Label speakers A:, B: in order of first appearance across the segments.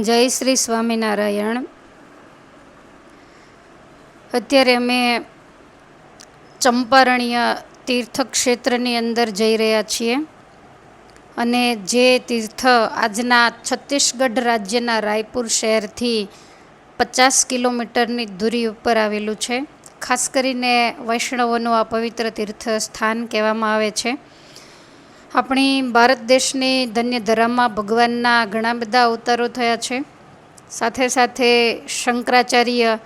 A: જય શ્રી સ્વામિનારાયણ. અત્યારે અમે ચંપારણ્ય તીર્થક્ષેત્રની અંદર જઈ રહ્યા છીએ અને જે તીર્થ આજના છત્તીસગઢ રાજ્યના રાયપુર શહેરથી પચાસ કિલોમીટરની દૂરી ઉપર આવેલું છે. ખાસ કરીને વૈષ્ણવોનું આ પવિત્ર તીર્થ સ્થાન કહેવામાં આવે છે. આપણી ભારત દેશની ધન્ય ધરામાં ભગવાનના ઘણા બધા અવતારો થયા છે. સાથે સાથે શંકરાચાર્ય,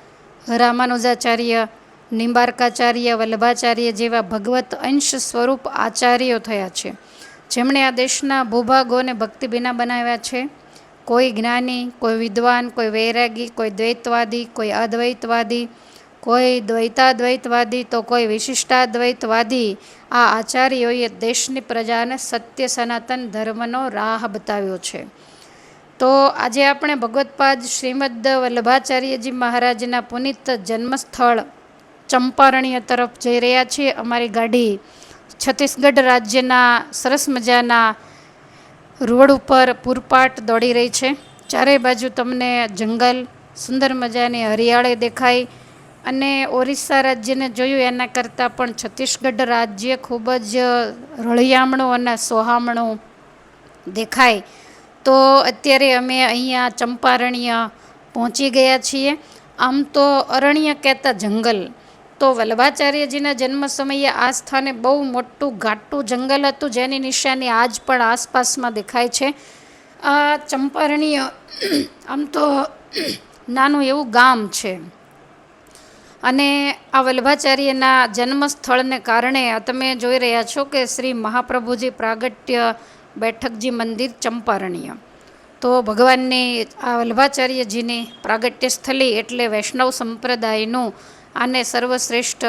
A: રામાનુજાચાર્ય, નિંબાર્કાચાર્ય, વલ્લભાચાર્ય જેવા ભગવત અંશ સ્વરૂપ આચાર્યો થયા છે. જેમણે આ દેશના ભૂભાગોને ભક્તિ વિના બનાવ્યા છે. કોઈ જ્ઞાની, કોઈ વિદ્વાન, કોઈ વૈરાગી, કોઈ દ્વૈતવાદી, કોઈ અદ્વૈતવાદી કોઈ દ્વૈતાદ્વૈતવાદી તો કોઈ વિશિષ્ટાદ્વૈતવાદી. આ આચાર્યોએ દેશની પ્રજાને સત્ય સનાતન ધર્મનો રાહ બતાવ્યો છે. તો આજે આપણે ભગવતપાદ શ્રીમદ વલ્લભાચાર્યજી મહારાજના પુનિત જન્મસ્થળ ચંપારણ્ય તરફ જઈ રહ્યા છીએ. અમારી ગાડી છત્તીસગઢ રાજ્યના સરસ મજાના રોડ ઉપર પૂરપાટ દોડી રહી છે. ચારે બાજુ તમને જંગલ, સુંદર મજાની હરિયાળી દેખાય. અને ઓરિસ્સા રાજ્યને જોયું, એના કરતાં પણ છત્તીસગઢ રાજ્ય ખૂબ જ રળિયામણું અને સોહામણું દેખાય. તો અત્યારે અમે અહીંયા ચંપારણ્ય પહોંચી ગયા છીએ. આમ તો અરણ્ય કહેતા જંગલ. તો વલ્લભાચાર્યજીના જન્મ સમયે આ સ્થાને બહુ મોટું ઘાટું જંગલ હતું, જેની નિશાની આજ પણ આસપાસમાં દેખાય છે. આ ચંપારણ્ય, આમ તો નાનું એવું ગામ છે. અને આ વલ્ભાચાર્યના જન્મસ્થળને કારણે તમે જોઈ રહ્યા છો કે શ્રી મહાપ્રભુજી પ્રાગટ્ય બેઠકજી મંદિર ચંપારણ્ય. તો ભગવાનની આ વલ્ભાચાર્યજીની પ્રાગટ્ય સ્થલી એટલે વૈષ્ણવ સંપ્રદાયનું આને સર્વશ્રેષ્ઠ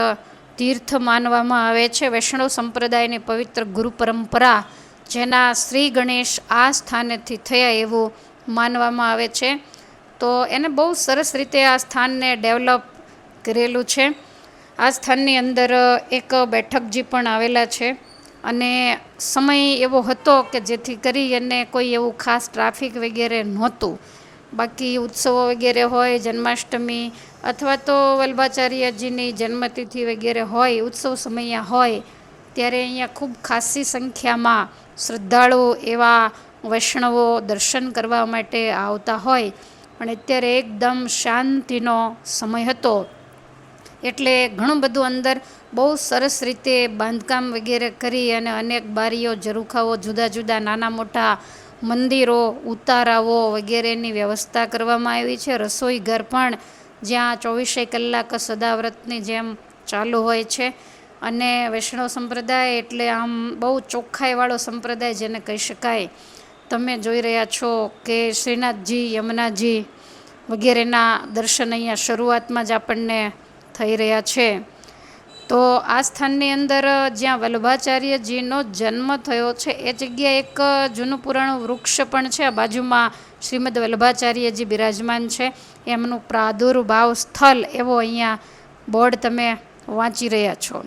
A: તીર્થ માનવામાં આવે છે. વૈષ્ણવ સંપ્રદાયની પવિત્ર ગુરુ પરંપરા જેના શ્રી ગણેશ આ સ્થાનેથી થયા એવું માનવામાં આવે છે. તો એને બહુ સરસ રીતે આ સ્થાનને ડેવલપ કરેલું છે. આ સ્થાનની અંદર એક બેઠકજી પણ આવેલા છે અને સમય એવો હતો કે જેથી કરી અને કોઈ એવું ખાસ ટ્રાફિક વગેરે નહોતું. બાકી ઉત્સવો વગેરે હોય, જન્માષ્ટમી અથવા તો વલ્ભાચાર્યજીની જન્મતિથિ વગેરે હોય, ઉત્સવ સમય હોય, ત્યારે અહીંયા ખૂબ ખાસી સંખ્યામાં શ્રદ્ધાળુઓ એવા વૈષ્ણવો દર્શન કરવા માટે આવતા હોય. પણ અત્યારે એકદમ શાંતિનો સમય હતો. એટલે ઘણું બધું અંદર બહુ સરસ રીતે બાંધકામ વગેરે કરી અને અનેક બારીઓ, ઝરૂખાઓ, જુદા જુદા, નાના મોટા મંદિરો, ઉતારાઓ વગેરેની વ્યવસ્થા કરવામાં આવી છે. રસોઈ ઘર પણ જ્યાં ચોવીસે કલાક સદાવ્રતની જેમ ચાલુ હોય છે. અને વૈષ્ણવ સંપ્રદાય એટલે આમ બહુ ચોખ્ખાઈવાળો સંપ્રદાય જેને કહી શકાય. તમે જોઈ રહ્યા છો કે શ્રીનાથજી, યમુનાજી વગેરેના દર્શન અહીંયા શરૂઆતમાં જ આપણને થઈ રહ્યા છે. તો આ સ્થાનની અંદર જ્યાં વલ્લભાચાર્યજીનો જન્મ થયો છે, એ જગ્યાએ એક જૂનું પુરાણું વૃક્ષ પણ છે. આ બાજુમાં શ્રીમદ વલ્લભાચાર્યજી બિરાજમાન છે. એમનું પ્રાદુર્ભાવ સ્થળ એવો અહીંયા બોર્ડ તમે વાંચી રહ્યા છો.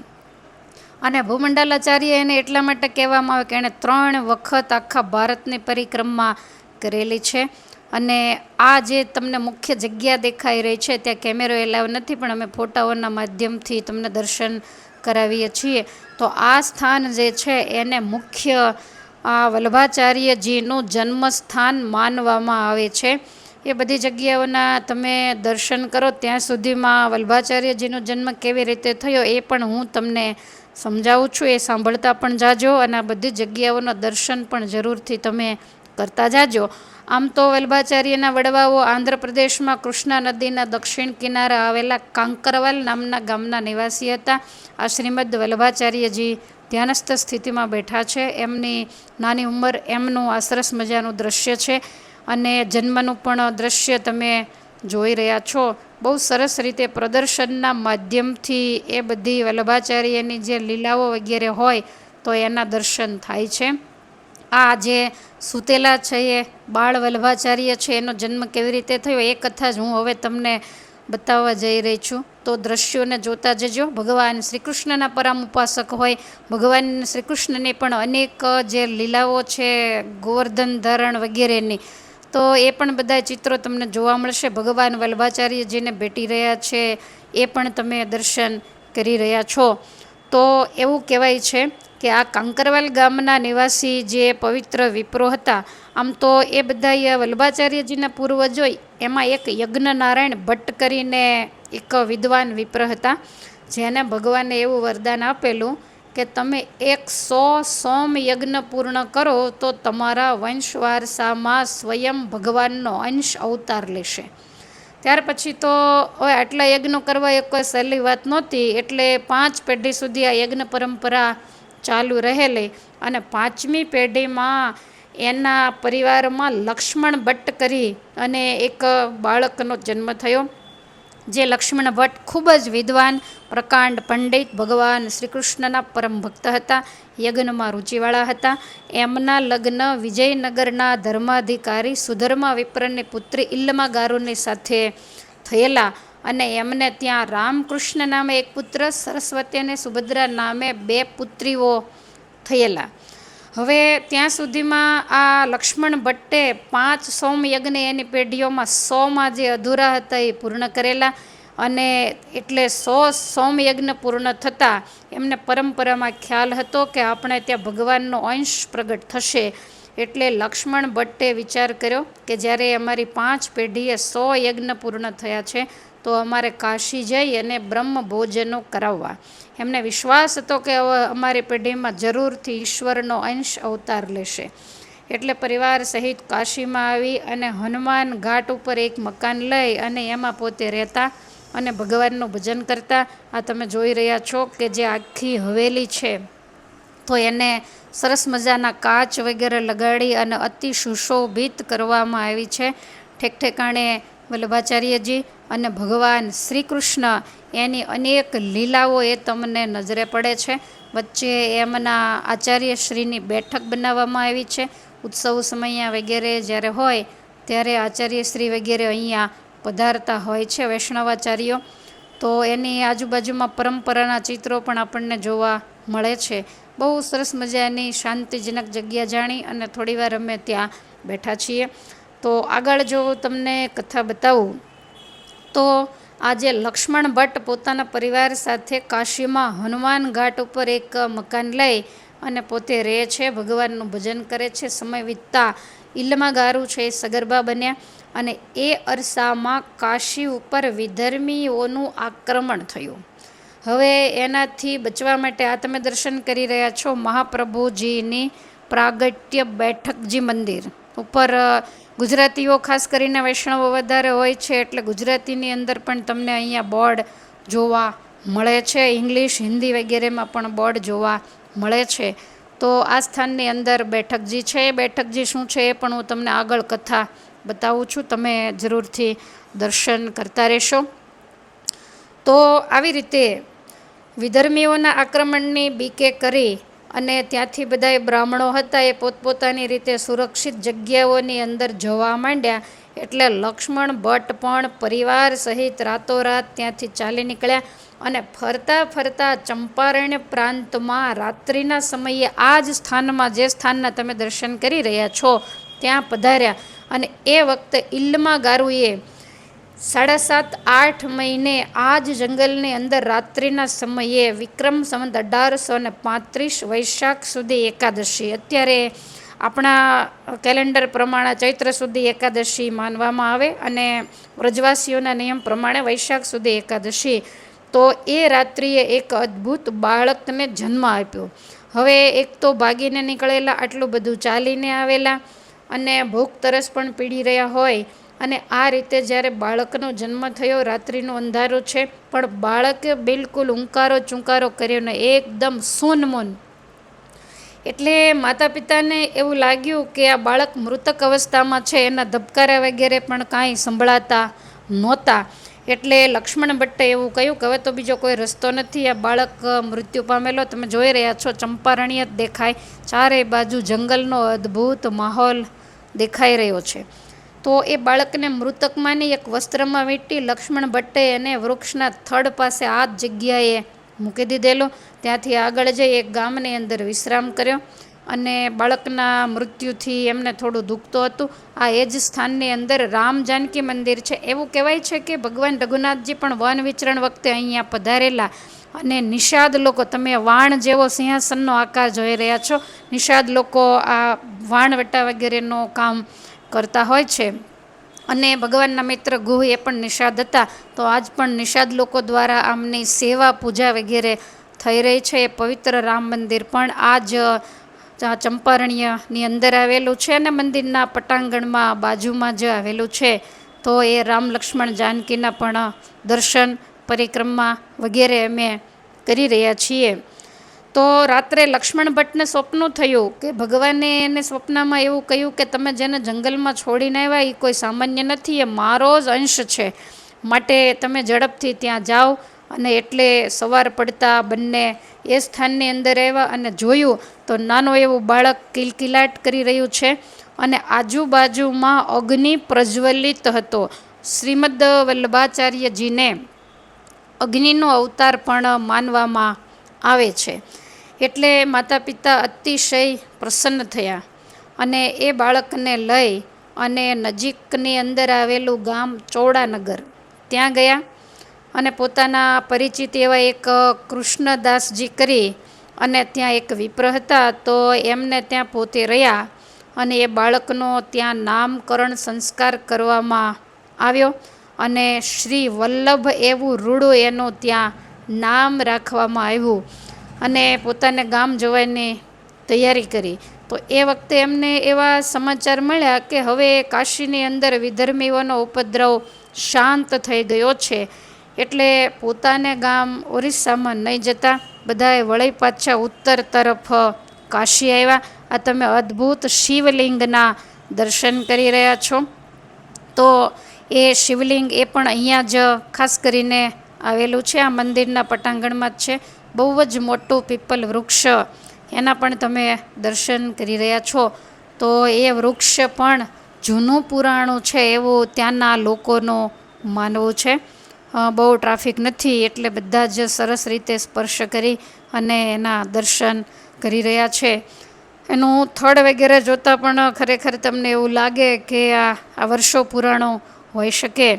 A: અને ભૂમંડલાચાર્ય એને એટલા માટે કહેવામાં આવે કે એણે ત્રણ વખત આખા ભારતની પરિક્રમા કરેલી છે. અને આ જે તમને મુખ્ય જગ્યા દેખાઈ રહી છે, ત્યાં કેમેરો એલાવ નથી, પણ અમે ફોટાઓના માધ્યમથી તમને દર્શન કરાવીએ છીએ. તો આ સ્થાન જે છે, એને મુખ્ય આ વલ્લભાચાર્યજીનું જન્મસ્થાન માનવામાં આવે છે. એ બધી જગ્યાઓના તમે દર્શન કરો, ત્યાં સુધીમાં વલ્લભાચાર્યજીનો જન્મ કેવી રીતે થયો, એ પણ હું તમને સમજાવું છું. એ સાંભળતા પણ જાજો અને આ બધી જગ્યાઓના દર્શન પણ જરૂરથી તમે કરતા જાજો. આમ તો વલ્ભાચાર્યના વડવાઓ આંધ્રપ્રદેશમાં કૃષ્ણા નદીના દક્ષિણ કિનારે આવેલા કાંકરવાલ નામના ગામના નિવાસી હતા. આ શ્રીમદ વલ્ભાચાર્યજી ધ્યાનસ્થ સ્થિતિમાં બેઠા છે. એમની નાની ઉંમર એમનું આ સરસ મજાનું દ્રશ્ય છે અને જન્મનું પણ દૃશ્ય તમે જોઈ રહ્યા છો. બહુ સરસ રીતે પ્રદર્શનના માધ્યમથી એ બધી વલ્ભાચાર્યની જે લીલાઓ વગેરે હોય તો એના દર્શન થાય છે. આ જે સૂતેલા છે એ બાળ વલ્ભાચાર્ય છે, એનો જન્મ કેવી રીતે થયો, એ કથા જ હું હવે તમને બતાવવા જઈ રહી છું. તો દ્રશ્યોને જોતા જજો. ભગવાન શ્રી કૃષ્ણના પરમ ઉપાસક હોય. ભગવાન શ્રી કૃષ્ણની પણ અનેક જે લીલાઓ છે, ગોવર્ધન ધરણ વગેરેની, તો એ પણ બધા ચિત્રો તમને જોવા મળશે. ભગવાન વલ્ભાચાર્યજીને ભેટી રહ્યા છે, એ પણ તમે દર્શન કરી રહ્યા છો. તો એવું કહેવાય છે કે આ કંકરવાલ ગામના નિવાસી જે પવિત્ર વિપ્રો હતા, આમ તો એ બધા વલ્ભાચાર્યજીના પૂર્વજો એમાં એક યજ્ઞ નારાયણ ભટ્ટ કરીને એક વિદ્વાન વિપ્ર હતા, જેને ભગવાને એવું વરદાન આપેલું કે તમે એક સો સોમ યજ્ઞ પૂર્ણ કરો, તો તમારા વંશ વારસામાં સ્વયં ભગવાનનો અંશ અવતાર લેશે. ત્યાર પછી તો હવે આટલા યજ્ઞો કરવા એ કોઈ સહેલી વાત નહોતી, એટલે પાંચ પેઢી સુધી આ યજ્ઞ પરંપરા ચાલુ રહેલી. અને પાંચમી પેઢીમાં એના પરિવારમાં લક્ષ્મણ ભટ્ટ કરી અને એક બાળકનો જન્મ થયો. જે લક્ષ્મણ ભટ્ટ ખૂબ જ વિદ્વાન, પ્રકાંડ પંડિત, ભગવાન શ્રી કૃષ્ણના પરમ ભક્ત હતા, યજ્ઞમાં રુચિવાળા હતા. એમના લગ્ન વિજયનગરના ધર્માધિકારી સુધર્મા વિપ્રની પુત્રી ઇલ્લમા ગારુની સાથે થયેલા. અને એમને ત્યાં રામકૃષ્ણ નામે એક પુત્ર, સરસ્વતી અને સુભદ્રા નામે બે પુત્રીઓ થયેલા. હવે ત્યાં સુધીમાં આ લક્ષ્મણ ભટ્ટે પાંચ સોમયજ્ઞ એની પેઢીઓમાં સોમાં જે અધૂરા હતા એ પૂર્ણ કરેલા અને એટલે સો સોમયજ્ઞ પૂર્ણ થતાં એમને પરંપરામાં ખ્યાલ હતો કે આપણે ત્યાં ભગવાનનો અંશ પ્રગટ થશે. એટલે લક્ષ્મણ ભટ્ટે વિચાર કર્યો કે જ્યારે અમારી પાંચ પેઢીએ સો યજ્ઞ પૂર્ણ થયા છે તો અમારે કાશી જઈ અને બ્રહ્મ ભોજનો કરાવવા. એમને વિશ્વાસ હતો કે હવે અમારી પેઢીમાં જરૂરથી ઈશ્વરનો અંશ અવતાર લેશે. એટલે પરિવાર સહિત કાશીમાં આવી અને હનુમાન ઘાટ ઉપર એક મકાન લઈ અને એમાં પોતે રહેતા અને ભગવાનનું ભજન કરતા. આ તમે જોઈ રહ્યા છો કે જે આખી હવેલી છે. તો એને સરસ મજાના કાચ વગેરે લગાડી અને અતિ સુશોભિત કરવામાં આવી છે. ઠેક ઠેકાણે વલ્લભાચાર્યજી અને ભગવાન શ્રી કૃષ્ણ એની અનેક લીલાઓ એ તમને નજરે પડે છે. વચ્ચે એમના આચાર્યશ્રીની બેઠક બનાવવામાં આવી છે. ઉત્સવ સમયા વગેરે જ્યારે હોય ત્યારે આચાર્યશ્રી વગેરે અહીંયા પધારતા હોય છે વૈષ્ણવાચાર્યો. તો એની આજુબાજુમાં પરંપરાના ચિત્રો પણ આપણને જોવા મળે છે. બહુ સરસ મજાની શાંતિજનક જગ્યા જાણી અને થોડીવાર અમે ત્યાં બેઠા છીએ. તો આગળ જો તમને કથા બતાવું, તો આજે લક્ષ્મણ ભટ્ટ પોતાના પરિવાર સાથે કાશીમાં હનુમાન ઘાટ ઉપર એક મકાન લઈ અને પોતે રહે છે, ભગવાનનું ભજન કરે છે. સમય વીતતા ઇલ્લમાં ગારું છે, એ સગર્ભા બન્યા અને એ અરસામાં કાશી ઉપર વિધર્મીઓનું આક્રમણ થયું. હવે એનાથી બચવા માટે આ તમે દર્શન કરી રહ્યા છો મહાપ્રભુજીની પ્રાગટ્ય બેઠકજી મંદિર. ઉપર ગુજરાતીઓ, ખાસ કરીને વૈષ્ણવો વધારે હોય છે, એટલે ગુજરાતીની અંદર પણ તમને અહીંયા બોર્ડ જોવા મળે છે. ઇંગ્લિશ, હિન્દી વગેરેમાં પણ બોર્ડ જોવા મળે છે. તો આ સ્થાનની અંદર બેઠકજી છે. બેઠકજી શું છે એ પણ હું તમને આગળ કથા બતાવું છું. તમે જરૂરથી દર્શન કરતા રહેશો. તો આવી રીતે વિધર્મીઓના આક્રમણની બીકે કરી અને ત્યાંથી બધા બ્રાહ્મણો હતા, એ પોતપોતાની રીતે સુરક્ષિત જગ્યાઓની અંદર જવા માંડ્યા. એટલે લક્ષ્મણ ભટ્ટ પણ, પરિવાર સહિત રાતોરાત ત્યાંથી ચાલી નીકળ્યા અને ફરતા ફરતા ચંપારણ્ય પ્રાંતમાં રાત્રિના સમયે આ જ સ્થાનમાં, જે સ્થાનના તમે દર્શન કરી રહ્યા છો, ત્યાં પધાર્યા. અને એ વખતે ઇલ્મા ગારુએ સાડા સાત આઠ મહિને આ જ જંગલની અંદર રાત્રિના સમયે વિક્રમ સંવંત અઢારસો ને પાંત્રીસ વૈશાખ સુધી એકાદશી. અત્યારે આપણા કેલેન્ડર પ્રમાણે ચૈત્ર સુધી એકાદશી માનવામાં આવે અને વ્રજવાસીઓના નિયમ પ્રમાણે વૈશાખ સુધી એકાદશી. તો એ રાત્રિએ એક અદ્ભુત બાળકને જન્મ આપ્યો. હવે એક તો ભાગીને નીકળેલા, આટલું બધું ચાલીને આવેલા અને ભૂખ તરસ પણ પીડી રહ્યા હોય અને આ રીતે જ્યારે બાળકનો જન્મ થયો, રાત્રિનો અંધારો છે, પણ બાળકે બિલકુલ ઉંકારો ચુંકારો કર્યો ને એકદમ સૂનમૂન. એટલે માતા પિતાને એવું લાગ્યું કે આ બાળક મૃતક અવસ્થામાં છે, એના ધબકારા વગેરે પણ કાંઈ સંભળાતા નહોતા. એટલે લક્ષ્મણ ભટ્ટે એવું કહ્યું કે હવે તો બીજો કોઈ રસ્તો નથી, આ બાળક મૃત્યુ પામેલો. તમે જોઈ રહ્યા છો, ચંપારણ્ય જ દેખાય. ચારે બાજુ જંગલનો અદ્ભુત માહોલ દેખાઈ રહ્યો છે. તો એ બાળકને મૃતક માની એક વસ્ત્રમાં વીંટી લક્ષ્મણ ભટ્ટે એને વૃક્ષના થડ પાસે આ જ જગ્યાએ મૂકી દીધેલો. ત્યાંથી આગળ જઈ એક ગામની અંદર વિશ્રામ કર્યો અને બાળકના મૃત્યુથી એમને થોડું દુખતું હતું. આ એ જ સ્થાનની અંદર રામ જાનકી મંદિર છે. એવું કહેવાય છે કે ભગવાન રઘુનાથજી પણ વન વિચરણ વખતે અહીંયા પધારેલા અને નિષાદ લોકો, તમે વાણ જેવો સિંહાસનનો આકાર જોઈ રહ્યા છો. નિષાદ લોકો આ વાણવટા વગેરેનું કામ કરતા હોય છે. અને ભગવાનના મિત્ર ગુહ એ પણ નિષાદ હતા. તો આજ પણ નિષાદ લોકો દ્વારા આમની સેવા પૂજા વગેરે થઈ રહી છે. એ પવિત્ર રામ મંદિર પણ આ જ ચંપારણ્યની અંદર આવેલું છે અને મંદિરના પટાંગણમાં બાજુમાં જ આવેલું છે. તો એ રામ લક્ષ્મણ જાનકીના પણ દર્શન, પરિક્રમા વગેરે અમે કરી રહ્યા છીએ. તો રાત્રે લક્ષ્મણ ભટ્ટને સ્વપ્ન થયું કે ભગવાને એને સ્વપ્નમાં એવું કહ્યું કે તમે જેને જંગલમાં છોડીને આવ્યા એ કોઈ સામાન્ય નથી, એ મારો જ અંશ છે. માટે તમે ઝડપથી ત્યાં જાઓ અને એટલે સવાર પડતા બંને એ સ્થાનની અંદર આવ્યા અને જોયું તો નાનો એવું બાળક કિલકિલાટ કરી રહ્યું છે અને આજુબાજુમાં અગ્નિ પ્રજ્વલિત હતો. શ્રીમદ વલ્લભાચાર્યજીને અગ્નિનો અવતાર પણ માનવામાં આવે છે. એટલે માતા પિતા અતિશય પ્રસન્ન થયા અને એ બાળકને લઈ અને નજીકની અંદર આવેલું ગામ ચોડાનગર ત્યાં ગયા અને પોતાના પરિચિત એવા એક કૃષ્ણદાસજી કરી અને ત્યાં એક વિપ્ર હતા તો એમને ત્યાં પોતે રહ્યા અને એ બાળકનો ત્યાં નામકરણ સંસ્કાર કરવામાં આવ્યો અને શ્રી વલ્લભ એવું રૂડું એનું ત્યાં નામ રાખવામાં આવ્યું અને પોતાને ગામ જવાની તૈયારી કરી. તો એ વખતે એમને એવા સમાચાર મળ્યા કે હવે કાશીની અંદર વિધર્મીઓનો ઉપદ્રવ શાંત થઈ ગયો છે. એટલે પોતાને ગામ ઓરિસ્સામાં નહીં જતા બધાએ વળી પાછા ઉત્તર તરફ કાશી આવ્યા. આ તમે અદ્ભુત શિવલિંગના દર્શન કરી રહ્યા છો. તો એ શિવલિંગ એ પણ અહીંયા જ ખાસ કરીને આવેલું છે. આ મંદિરના પટાંગણમાં જ છે. બહુ જ મોટું પીપલ વૃક્ષ. એના પણ તમે દર્શન કરી રહ્યા છો. તો એ વૃક્ષ પણ જૂનું પુરાણું છે એવું ત્યાંના લોકોનો માનવું છે. બહુ ટ્રાફિક નથી એટલે બધા જ સરસ રીતે સ્પર્શ કરી અને એના દર્શન કરી રહ્યા છે. એનું થડ વગેરે જોતાં પણ ખરેખર તમને એવું લાગે કે આ આ વર્ષો પુરાણો હોઈ શકે.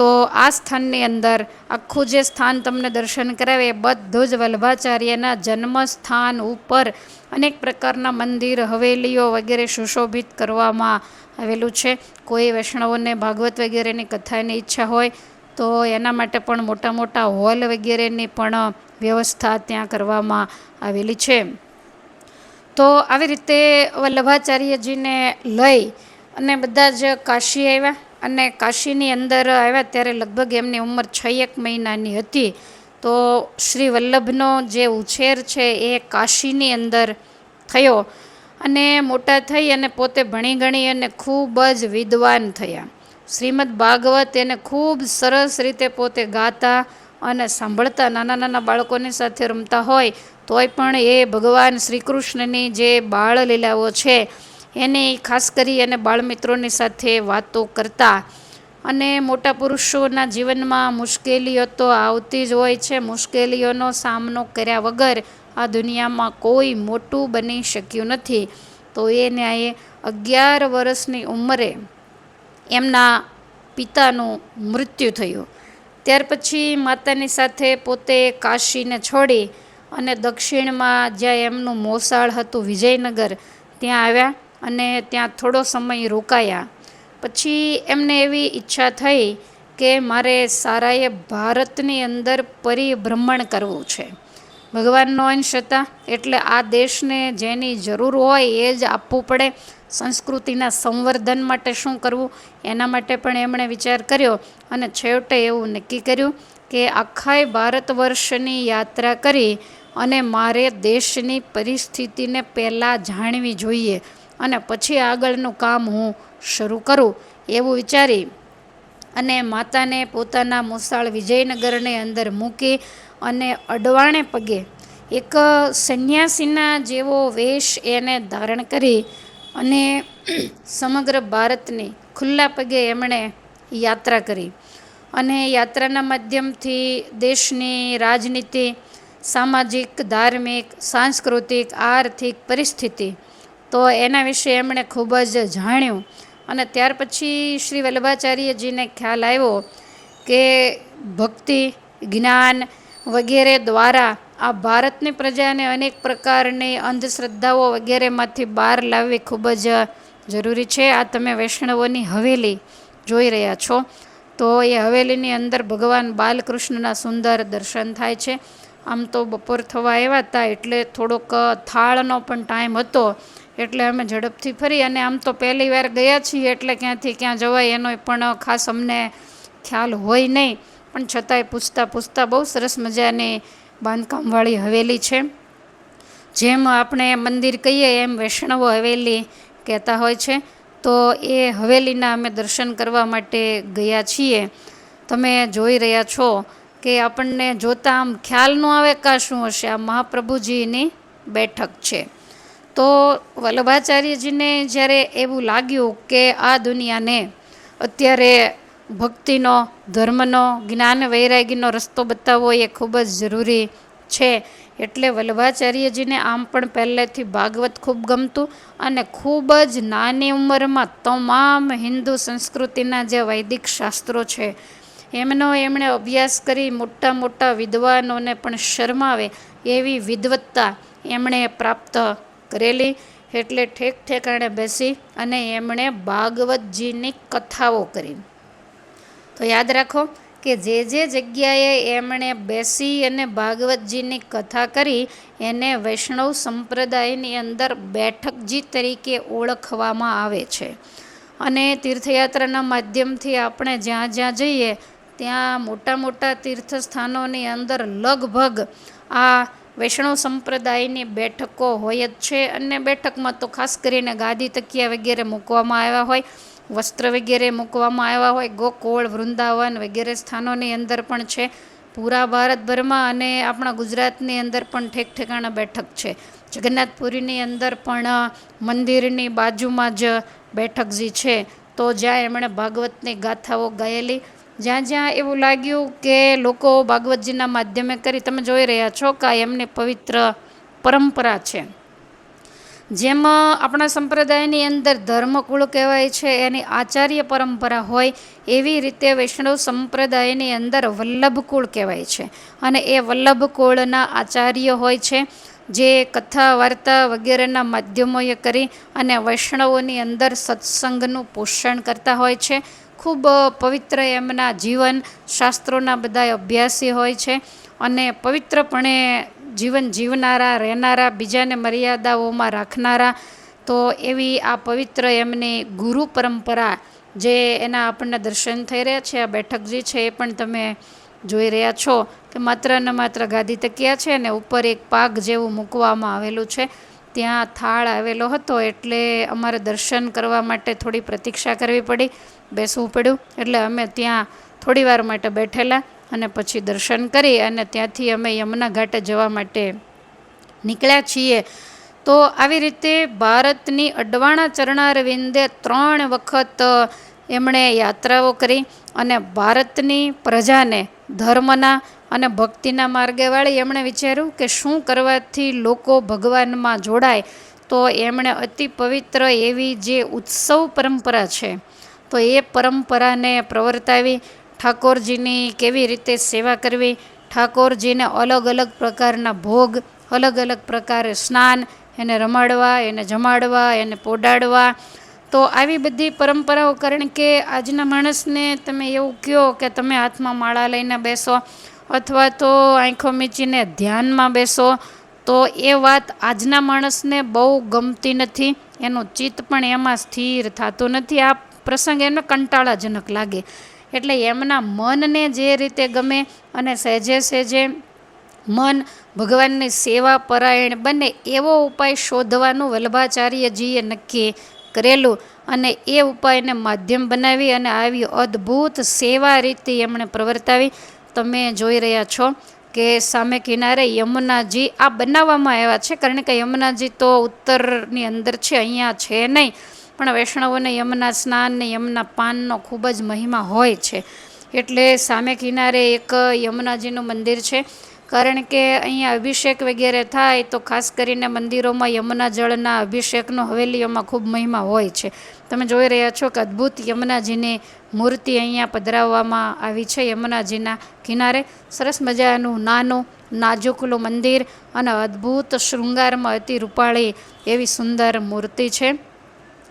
A: તો આ સ્થાનની અંદર આખું જે સ્થાન તમને દર્શન કરાવે એ બધું જ વલ્ભાચાર્યના જન્મસ્થાન ઉપર અનેક પ્રકારના મંદિર, હવેલીઓ વગેરે સુશોભિત કરવામાં આવેલું છે. કોઈ વૈષ્ણવોને ભાગવત વગેરેની કથાની ઈચ્છા હોય તો એના માટે પણ મોટા મોટા હોલ વગેરેની પણ વ્યવસ્થા ત્યાં કરવામાં આવેલી છે. તો આવી રીતે વલ્લભાચાર્યજીને લઈ અને બધા જ કાશી આવ્યા. અને કાશીની અંદર આવ્યા ત્યારે લગભગ એમની ઉંમર છ એક મહિનાની હતી. તો શ્રી વલ્લભનો જે ઉછેર છે એ કાશીની અંદર થયો અને મોટા થઈ અને પોતે ભણી ગણી અને ખૂબ જ વિદ્વાન થયા. શ્રીમદ ભાગવત એને ખૂબ સરસ રીતે પોતે ગાતા અને સાંભળતા. નાના નાના બાળકોની સાથે રમતા હોય તોય પણ એ ભગવાન શ્રી કૃષ્ણની જે બાળ લીલાઓ છે એને ખાસ કરી અને બાળમિત્રોની સાથે વાતો કરતા. અને મોટા પુરુષોના જીવનમાં મુશ્કેલીઓ તો આવતી જ હોય છે. મુશ્કેલીઓનો સામનો કર્યા વગર આ દુનિયામાં કોઈ મોટું બની શક્યું નથી. તો એ ન્યાયે અગિયાર વર્ષની ઉંમરે એમના પિતાનું મૃત્યુ થયું. ત્યાર પછી માતાની સાથે પોતે કાશીને છોડી અને દક્ષિણમાં જ્યાં એમનું મોસાળ હતું વિજયનગર, ત્યાં આવ્યા. અને ત્યાં થોડો સમય રોકાયા. પછી એમને એવી ઈચ્છા થઈ કે મારે સારાએ ભારતની અંદર પરિભ્રમણ કરવું છે. ભગવાનનો અંશ હતા, એટલે આ દેશને જેની જરૂર હોય એ જ આપવું પડે. સંસ્કૃતિના સંવર્ધન માટે શું કરવું, એના માટે પણ એમણે વિચાર કર્યો અને છેવટે એવું નક્કી કર્યું કે આખાય ભારત વર્ષની યાત્રા કરી અને મારે દેશની પરિસ્થિતિને પહેલાં જાણવી જોઈએ. અને પછી આગળનું કામ હું શરૂ કરું એવું વિચારી અને માતાને પોતાના મોસાળ વિજયનગરની અંદર મૂકી અને અડવાણે પગે એક સંન્યાસીના જેવો વેશ એને ધારણ કરી અને સમગ્ર ભારતની ખુલ્લા પગે એમણે યાત્રા કરી. અને યાત્રાના માધ્યમથી દેશની રાજનીતિ, સામાજિક, ધાર્મિક, સાંસ્કૃતિક, આર્થિક પરિસ્થિતિ તો એના વિશે એમણે ખૂબ જ જાણ્યું. અને ત્યાર પછી શ્રી વલ્લભાચાર્યજીને ખ્યાલ આવ્યો કે ભક્તિ, જ્ઞાન વગેરે દ્વારા આ ભારતની પ્રજાને અનેક પ્રકારની અંધશ્રદ્ધાઓ વગેરેમાંથી બહાર લાવવી ખૂબ જ જરૂરી છે. આ તમે વૈષ્ણવોની હવેલી જોઈ રહ્યા છો. તો એ હવેલીની અંદર ભગવાન બાલકૃષ્ણના સુંદર દર્શન થાય છે. આમ તો બપોર થવા આવ્યા હતા એટલે થોડોક થાળનો પણ ટાઈમ હતો. એટલે અમે ઝડપથી ફરી અને આમ તો પહેલી વાર ગયા છીએ એટલે ક્યાંથી ક્યાં જવાય એનો પણ ખાસ અમને ખ્યાલ હોય નહીં. પણ છતાંય પૂછતા પૂછતા બહુ સરસ મજાની બાંધકામવાળી હવેલી છે. જેમ આપણે મંદિર કહીએ એમ વૈષ્ણવો હવેલી કહેતા હોય છે. તો એ હવેલીના અમે દર્શન કરવા માટે ગયા છીએ. તમે જોઈ રહ્યા છો કે આપણને જોતાં આમ ખ્યાલ ન આવે કાં શું હશે. આ મહાપ્રભુજીની બેઠક છે. તો વલ્લભાચાર્યજીને જ્યારે એવું લાગ્યું કે આ દુનિયાને અત્યારે ભક્તિનો, ધર્મનો, જ્ઞાન વૈરાગીનો રસ્તો બતાવવો એ ખૂબ જ જરૂરી છે. એટલે વલ્લભાચાર્યજીને આમ પણ પહેલેથી ભાગવત ખૂબ ગમતું અને ખૂબ જ નાની ઉંમરમાં તમામ હિન્દુ સંસ્કૃતિના જે વૈદિક શાસ્ત્રો છે, એમનો એમણે અભ્યાસ કરી મોટા મોટા વિદ્વાનોને પણ શરમાવે એવી વિદવત્તા એમણે પ્રાપ્ત કરેલી એટલે ઠેક ઠેકાણે બેસી અને એમણે ભાગવતજીની કથાઓ કરી. તો યાદ રાખો કે જે જે જગ્યાએ એમણે બેસી અને ભાગવતજીની કથા કરી, એને વૈષ્ણવ સંપ્રદાયની અંદર બેઠકજી તરીકે ઓળખવામાં આવે છે. અને તીર્થયાત્રાના માધ્યમથી આપણે જ્યાં જ્યાં જઈએ, ત્યાં મોટા મોટા તીર્થસ્થાનોની અંદર લગભગ આ વૈષ્ણવ સંપ્રદાયની બેઠકો હોય જ છે અને બેઠકમાં તો ખાસ કરીને ગાદી તકિયા વગેરે મૂકવામાં આવ્યા હોય, વસ્ત્ર વગેરે મૂકવામાં આવ્યા હોય, ગોકુળ, વૃંદાવન વગેરે સ્થાનોની અંદર પણ છે. પૂરા ભારતભરમાં અને આપણા ગુજરાતની અંદર પણ ઠેક ઠેકાણા બેઠક છે. જગન્નાથપુરીની અંદર પણ મંદિરની બાજુમાં જ બેઠક જે છે, તો જ્યાં એમણે ભાગવતની ગાથાઓ ગાયેલી જ્યાં જ્યાં એવું લાગ્યું કે લોકો ભાગવતજીના માધ્યમે કરી, તમે જોઈ રહ્યા છો કે એમની પવિત્ર પરંપરા છે. જેમ આપણા સંપ્રદાયની અંદર ધર્મકુળ કહેવાય છે, એની આચાર્ય પરંપરા હોય, એવી રીતે વૈષ્ણવ સંપ્રદાયની અંદર વલ્લભકુળ કહેવાય છે. અને એ વલ્લભકુળના આચાર્ય હોય છે, જે કથા, વાર્તા વગેરેના માધ્યમોએ કરી અને વૈષ્ણવોની અંદર સત્સંગનું પોષણ કરતા હોય છે. ખૂબ પવિત્ર એમના જીવન શાસ્ત્રોના બધા અભ્યાસી હોય છે અને પવિત્રપણે જીવન જીવનારા, રહેનારા, બીજાને મર્યાદાઓમાં રાખનારા, તો એવી આ પવિત્ર એમની ગુરુ પરંપરા જે એના આપણને દર્શન થઈ રહ્યા છે, આ બેઠક જે છે એ પણ તમે જોઈ રહ્યા છો કે માત્ર ને માત્ર ગાદી તકિયા છે ને ઉપર એક પાક જેવું મૂકવામાં આવેલું છે. ત્યાં થાળ આવેલો હતો એટલે અમારે દર્શન કરવા માટે થોડી પ્રતીક્ષા કરવી પડી. બેસવું પડ્યું. એટલે અમે ત્યાં થોડી વાર માટે બેઠેલા અને પછી દર્શન કરી અને ત્યાંથી અમે યમુના ઘાટે જવા માટે નીકળ્યા છીએ. તો આવી રીતે ભારતની અડવાણા ચરણારવિંદે ત્રણ વખત એમણે યાત્રાઓ કરી અને ભારતની પ્રજાને ધર્મના અને ભક્તિના માર્ગે વાળી એમણે વિચાર્યું કે શું કરવાથી લોકો ભગવાનમાં જોડાય, તો એમણે અતિ પવિત્ર એવી જે ઉત્સવ પરંપરા છે, તો એ પરંપરાને પ્રવર્તાવી, ઠાકોરજીની કેવી રીતે સેવા કરવી, ઠાકોરજીને અલગ અલગ પ્રકારના ભોગ, અલગ અલગ પ્રકારે સ્નાન, એને રમાડવા, એને જમાડવા, એને પોડાડવા. તો આવી બધી પરંપરાઓ, કારણ કે આજના માણસને તમે એવું કહો કે તમે હાથમાં માળા લઈને બેસો અથવા તો આંખો મીચીને ધ્યાનમાં બેસો, તો એ વાત આજના માણસને બહુ ગમતી નથી. એનું ચિત્ત પણ એમાં સ્થિર થતું નથી. આ પ્રસંગ એને કંટાળાજનક લાગે. એટલે એમના મનને જે રીતે ગમે અને સહેજે સહેજે મન ભગવાનની સેવા પરાયણ બને, એવો ઉપાય શોધવાનું વલ્લભાચાર્યજીએ નક્કી કરેલું અને એ ઉપાયને માધ્યમ બનાવી અને આવી અદ્ભુત સેવા રીતે એમણે પ્રવર્તાવી. તમે જોઈ રહ્યા છો કે સામે કિનારે યમુનાજી, આ બનાવવામાં આવ્યા છે. કારણ કે યમુનાજી તો ઉત્તરની અંદર છે, અહીંયા છે નહીં. પણ વૈષ્ણવોને યમુના સ્નાન ને યમુના પાનનો ખૂબ જ મહિમા હોય છે. એટલે સામે કિનારે એક યમુનાજીનું મંદિર છે. કારણ કે અહીંયા અભિષેક વગેરે થાય તો ખાસ કરીને મંદિરોમાં યમુના જળના અભિષેકનો હવેલીઓમાં ખૂબ મહિમા હોય છે. તમે જોઈ રહ્યા છો કે અદ્ભુત યમુનાજીની મૂર્તિ અહીંયા પધરાવવામાં આવી છે, યમુનાજીના કિનારે. સરસ મજાનું નાનું, નાજુકલું મંદિર અને અદ્ભુત શૃંગારમાં અતિ રૂપાળી એવી સુંદર મૂર્તિ છે.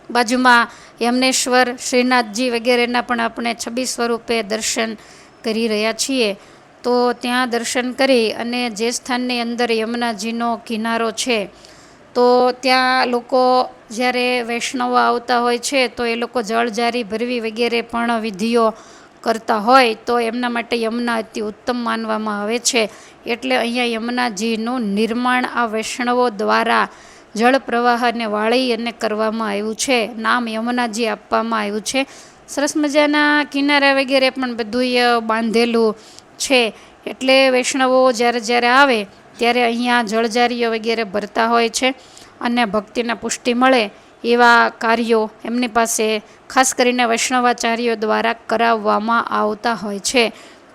A: બાજુમાં યમનેશ્વર, શ્રીનાથજી વગેરેના પણ આપણે છબી સ્વરૂપે દર્શન કરી રહ્યા છીએ. તો ત્યાં દર્શન કરી અને જે સ્થાનની અંદર યમુનાજીનો કિનારો છે, તો ત્યાં લોકો જ્યારે વૈષ્ણવો આવતા હોય છે, તો એ લોકો જળજારી ભરવી વગેરે પણ વિધિઓ કરતા હોય, તો એમના માટે યમુના અતિ ઉત્તમ માનવામાં આવે છે. એટલે અહીંયા યમુનાજીનું નિર્માણ આ વૈષ્ણવો દ્વારા જળ પ્રવાહને વાળી અને કરવામાં આવ્યું છે. નામ યમુનાજી આપવામાં આવ્યું છે. સરસ મજાના કિનારા વગેરે પણ બધું બાંધેલું છે. એટલે વૈષ્ણવો જ્યારે જ્યારે આવે, ત્યારે અહીંયા જળજારીઓ વગેરે ભરતા હોય છે અને ભક્તિના પુષ્ટિ મળે એવા કાર્યો એમની પાસે ખાસ કરીને વૈષ્ણવાચાર્યો દ્વારા કરાવવામાં આવતા હોય છે.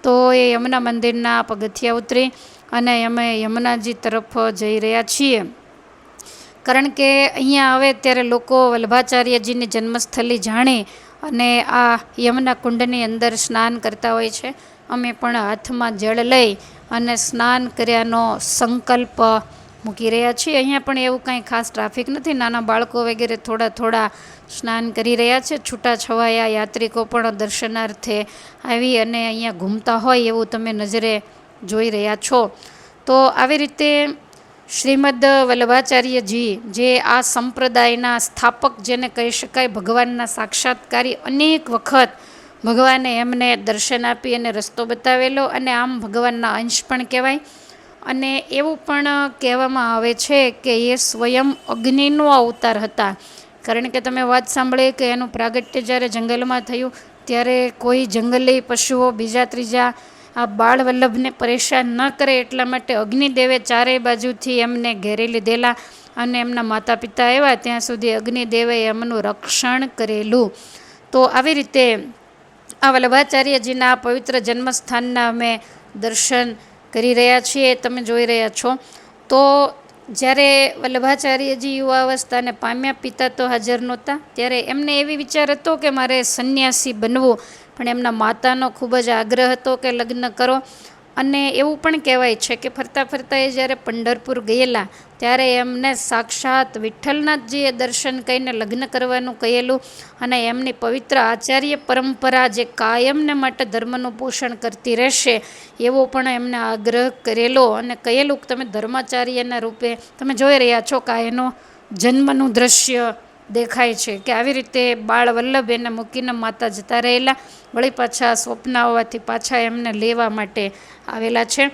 A: તો એ યમુના મંદિરના પગથિયા ઉતરી અને અમે યમુનાજી તરફ જઈ રહ્યા છીએ. કારણ કે અહીંયા આવે ત્યારે લોકો વલ્ભાચાર્યજીની જન્મસ્થલી જાણે અને આ યમુના કુંડની અંદર સ્નાન કરતા હોય છે. અમે પણ હાથમાં જળ લઈ અને સ્નાન કર્યાનો સંકલ્પ મૂકી રહ્યા છીએ. અહીંયા પણ એવું કાંઈ ખાસ ટ્રાફિક નથી. નાના બાળકો વગેરે થોડા થોડા સ્નાન કરી રહ્યા છે. છૂટા છવાયા યાત્રિકો પણ દર્શનાર્થે આવી અને અહીંયા ઘૂમતા હોય એવું તમે નજરે જોઈ રહ્યા છો. તો આવી રીતે શ્રીમદ વલ્લભાચાર્યજી જે આ સંપ્રદાયના સ્થાપક જેને કહી શકાય ભગવાનના સાક્ષાત્કારી અનેક વખત ભગવાને એમને દર્શન આપી અને રસ્તો બતાવેલો અને આમ ભગવાનના અંશ પણ કહેવાય. અને એવું પણ કહેવામાં આવે છે કે એ સ્વયં અગ્નિનો અવતાર હતા. કારણ કે તમે વાત સાંભળી કે એનું પ્રાગટ્ય જ્યારે જંગલમાં થયું, ત્યારે કોઈ જંગલી પશુઓ બીજા ત્રીજા આ બાળવલ્લભને પરેશાન ન કરે એટલા માટે અગ્નિદેવે ચારેય બાજુથી એમને ઘેરી લીધેલા અને એમના માતા પિતા આવ્યા. ત્યાં સુધી અગ્નિદેવે એમનું રક્ષણ કરેલું. તો આવી રીતે આ વલ્લભાચાર્યજીના પવિત્ર જન્મસ્થાનના અમે દર્શન કરી રહ્યા છીએ, તમે જોઈ રહ્યા છો. તો જ્યારે વલ્લભાચાર્યજી યુવા અવસ્થાને પામ્યા, પિતા તો હાજર નહોતા. ત્યારે એમને એવી વિચાર હતો કે મારે સંન્યાસી બનવું, પણ એમના માતાનો ખૂબ જ આગ્રહ હતો કે લગ્ન કરો. અને એવું પણ કહેવાય છે કે ફરતા ફરતા એ જ્યારે પંઢરપુર ગયેલા, ત્યારે એમને સાક્ષાત વિઠ્ઠલનાથજીએ દર્શન કરીને લગ્ન કરવાનું કહેલું અને એમની પવિત્ર આચાર્ય પરંપરા જે કાયમને માટે ધર્મનું પોષણ કરતી રહેશે, એવો પણ એમને આગ્રહ કરેલો અને કહેલું કે તમે ધર્માચાર્યના રૂપે તમે જોઈ રહ્યા છો કાયનો જન્મનું દ્રશ્ય દેખાય છે કે આવી રીતે બાળ વલ્લભ એને મૂકીને માતા જતા રહેલા, વળી પાછા સ્વપ્ન આવવાથી પાછા એમને લેવા માટે આવેલા છે.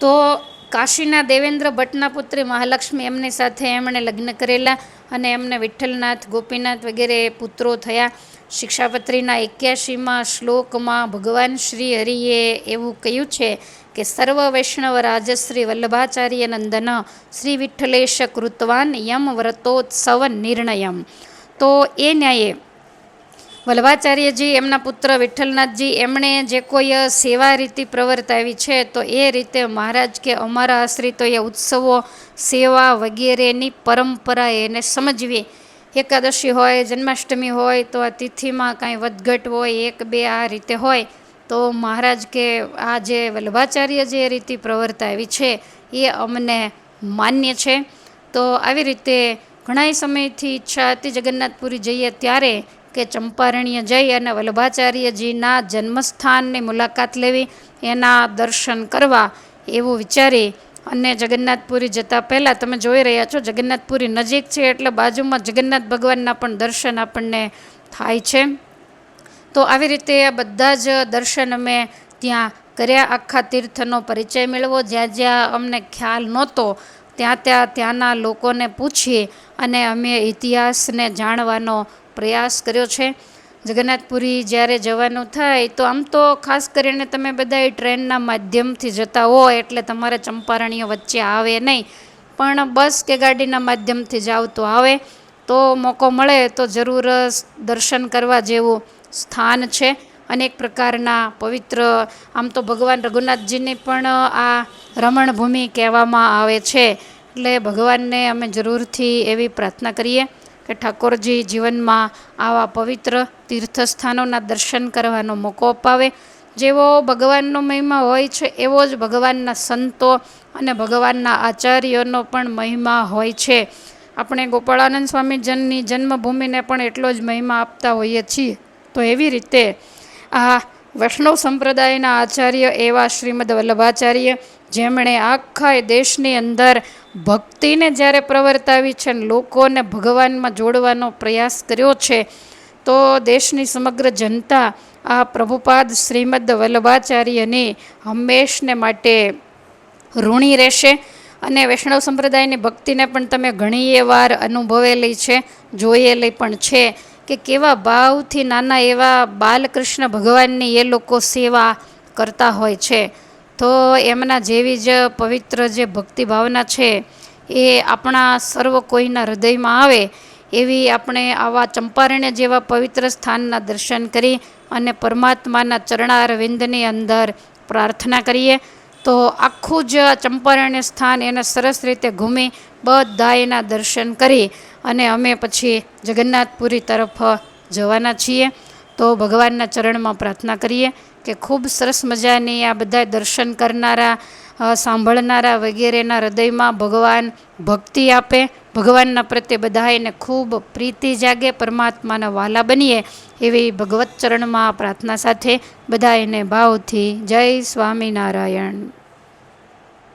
A: તો કાશીના દેવેન્દ્ર ભટ્ટના પુત્રી મહાલક્ષ્મી એમની સાથે એમણે લગ્ન કરેલા અને એમને વિઠ્ઠલનાથ, ગોપીનાથ વગેરે પુત્રો થયા. શિક્ષાપત્રીના એક્યાસીમાં શ્લોકમાં ભગવાન શ્રી હરિએ એવું કહ્યું છે કે સર્વ વૈષ્ણવ રાજશ્રી વલ્લભાચાર્ય નંદન શ્રી વિઠ્ઠલેશ કૃતવાન યમ વ્રતોત્સવ નિર્ણયમ. તો એ ન્યાયે વલ્લભાચાર્યજી, એમના પુત્ર વિઠ્ઠલનાથજી, એમણે જે કોઈ સેવા રીતિ પ્રવર્તાવી છે, તો એ રીતે મહારાજ કે અમારા આશ્રિતોએ ઉત્સવો, સેવા વગેરેની પરંપરા એને સમજવી એકાદશી હોય, જન્માષ્ટમી હોય, તો આ તિથિમાં કાંઈ વધઘટ હોય, એક, બે આ રીતે હોય, તો મહારાજ કે આ જે વલ્લભાચાર્ય જે રીતિ પ્રવર્તાવી છે, એ અમને માન્ય છે. તો આવી રીતે ઘણા સમયથી ઈચ્છા હતી જગન્નાથપુરી જઈએ ત્યારે કે ચંપારણ્ય જઈ અને વલ્લભાચાર્યજીના જન્મસ્થાનની મુલાકાત લેવી, એના દર્શન કરવા એવું વિચારી અને જગન્નાથપુરી જતાં પહેલાં તમે જોઈ રહ્યા છો, જગન્નાથપુરી નજીક છે એટલે બાજુમાં જગન્નાથ ભગવાનના પણ દર્શન આપણને થાય છે. તો આવી રીતે આ બધા જ દર્શન અમે ત્યાં કર્યા, આખા તીર્થનો પરિચય મેળવો. જ્યાં જ્યાં અમને ખ્યાલ નહોતો, ત્યાં ત્યાં ત્યાંના લોકોને પૂછીએ અને અમે ઇતિહાસને જાણવાનો પ્રયાસ કર્યો છે. જગન્નાથપુરી જ્યારે જવાનું થાય, તો આમ તો ખાસ કરીને તમે બધા ટ્રેનના માધ્યમથી જતા હો એટલે તમારે ચંપારણીઓ વચ્ચે આવે નહીં. પણ બસ કે ગાડીના માધ્યમથી જાવ તો આવે. તો મોકો મળે તો જરૂર દર્શન કરવા જેવું સ્થાન છે. અનેક પ્રકારના પવિત્ર, આમ તો ભગવાન રઘુનાથજીની પણ આ રમણભૂમિ કહેવામાં આવે છે. એટલે ભગવાનને અમે જરૂરથી એવી પ્રાર્થના કરીએ. કે ઠાકોરજી જીવનમાં આવા પવિત્ર તીર્થસ્થાનોના દર્શન કરવાનો મોકો અપાવે. જેવો ભગવાનનો મહિમા હોય છે, એવો જ ભગવાનના સંતો અને ભગવાનના આચાર્યોનો પણ મહિમા હોય છે. આપણે ગોપાળાનંદ સ્વામીજનની જન્મભૂમિને પણ એટલો જ મહિમા આપતા હોઈએ છીએ. તો એવી રીતે આ વૈષ્ણવ સંપ્રદાયના આચાર્ય એવા શ્રીમદ વલ્લભાચાર્ય, જેમણે આખા દેશની અંદર ભક્તિને જ્યારે પ્રવર્તાવી છે ને લોકોને ભગવાનમાં જોડવાનો પ્રયાસ કર્યો છે, તો દેશની સમગ્ર જનતા આ પ્રભુપાદ શ્રીમદ વલ્લભાચાર્યની હંમેશને માટે ઋણી રહેશે. અને વૈષ્ણવ સંપ્રદાયની ભક્તિને પણ તમે ઘણી વાર અનુભવેલી છે, જોયેલી પણ છે કે કેવા ભાવથી નાના એવા બાલકૃષ્ણ ભગવાનની એ લોકો સેવા કરતા હોય છે. તો એમના જેવી જ પવિત્ર જે ભક્તિ ભાવના છે, એ આપણા સર્વ કોઈના હૃદયમાં આવે, એવી આપણે આવા ચંપારણ્ય જેવા પવિત્ર સ્થાનના દર્શન કરી અને પરમાત્માના ચરણારવિંદની અંદર પ્રાર્થના કરીએ. તો આખું જ ચંપારણ્ય સ્થાન એને સરસ રીતે ઘૂમી બધા એના દર્શન કરી અને અમે પછી જગન્નાથપુરી તરફ જવાના છીએ. તો ભગવાનના ચરણમાં પ્રાર્થના કરીએ. કે ખૂબ સરસ મજાની આ બધા દર્શન કરનારા સાંભળનારા વગેરેના હૃદયમાં ભગવાન ભક્તિ આપે, ભગવાનના પ્રત્યે બધા એને ખૂબ પ્રીતિ જાગે, પરમાત્માના વાલા બનીએ એવી ભગવત ચરણમાં પ્રાર્થના સાથે બધા એને ભાવથી જય સ્વામિનારાયણ.